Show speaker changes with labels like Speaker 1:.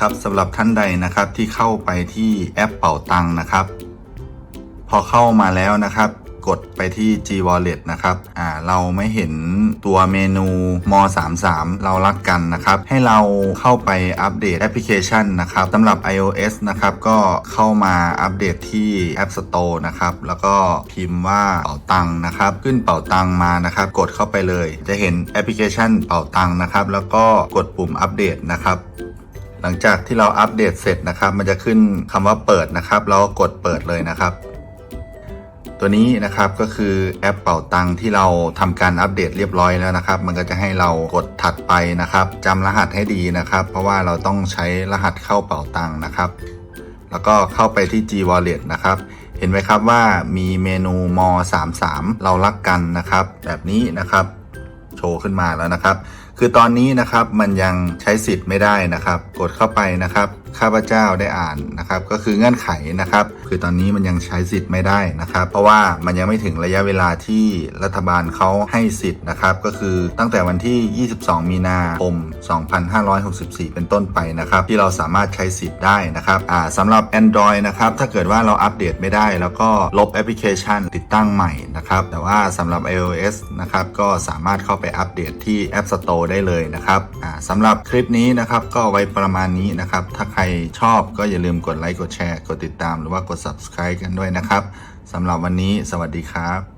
Speaker 1: ครับสำหรับท่านใดนะครับที่เข้าไปที่แอปเป่าตังค์นะครับ พอเข้ามาแล้วนะครับ กดไปที่ G Wallet นะครับอ่าเราไม่เห็นตัวเมนูม33เรารักกันนะครับ ให้เราเข้าไปอัปเดตแอปพลิเคชันนะครับสำหรับ iOS นะครับก็เข้ามาอัปเดตที่ App Store นะครับ แล้วก็พิมพ์ว่าเป่าตังค์นะครับ ขึ้นเป่าตังค์มานะครับ กดเข้าไปเลย จะเห็นแอปพลิเคชันเป่าตังค์นะครับ แล้วก็กดปุ่มอัปเดตนะครับ ลังจากที่เราอัปเดตเสร็จนะครับ มันจะขึ้นคำว่าเปิดนะครับ เราก็กดเปิดเลยนะครับ ตัวนี้นะครับก็คือแอปเป่าตังที่เราทำการอัปเดตเรียบร้อยแล้วนะครับ มันก็จะให้เรากดถัดไปนะครับจำรหัสให้ดีนะครับ เพราะว่าเราต้องใช้รหัสเข้าเป่าตังนะครับ แล้วก็เข้าไปที่ G Wallet นะครับเห็นไหมครับว่ามีเมนูม 33 เรารักกันนะครับ แบบนี้นะครับ โชว์ขึ้นมาแล้วนะครับ คือตอนนี้นะครับมันยังใช้สิทธิ์ไม่ได้นะครับ กดเข้าไปนะครับข้าพเจ้าได้อ่านนะครับ ก็คือเงื่อนไขนะครับ คือตอนนี้มันยังใช้สิทธิ์ไม่ได้นะครับ เพราะว่ามันยังไม่ถึงระยะเวลาที่รัฐบาลเขาให้สิทธิ์นะครับ ก็คือตั้งแต่วันที่ 22 มีนาคม 2564 เป็นต้นไปนะครับ ที่เราสามารถใช้สิทธิ์ได้นะครับอ่าสำหรับ Android นะครับ ถ้าเกิดว่าเราอัปเดตไม่ได้ แล้วก็ลบแอปพลิเคชันติดตั้งใหม่นะครับ แต่ว่าสำหรับ iOS นะครับก็สามารถเข้าไปอัปเดตที่ App Store ได้เลยนะครับอ่าสำหรับคลิปนี้นะครับก็ไว้ประมาณนี้นะครับ ถ้าใครชอบก็อย่าลืมกดไลค์กดแชร์ กดติดตามหรือว่ากด subscribe กันด้วยนะครับสำหรับวันนี้สวัสดีครับ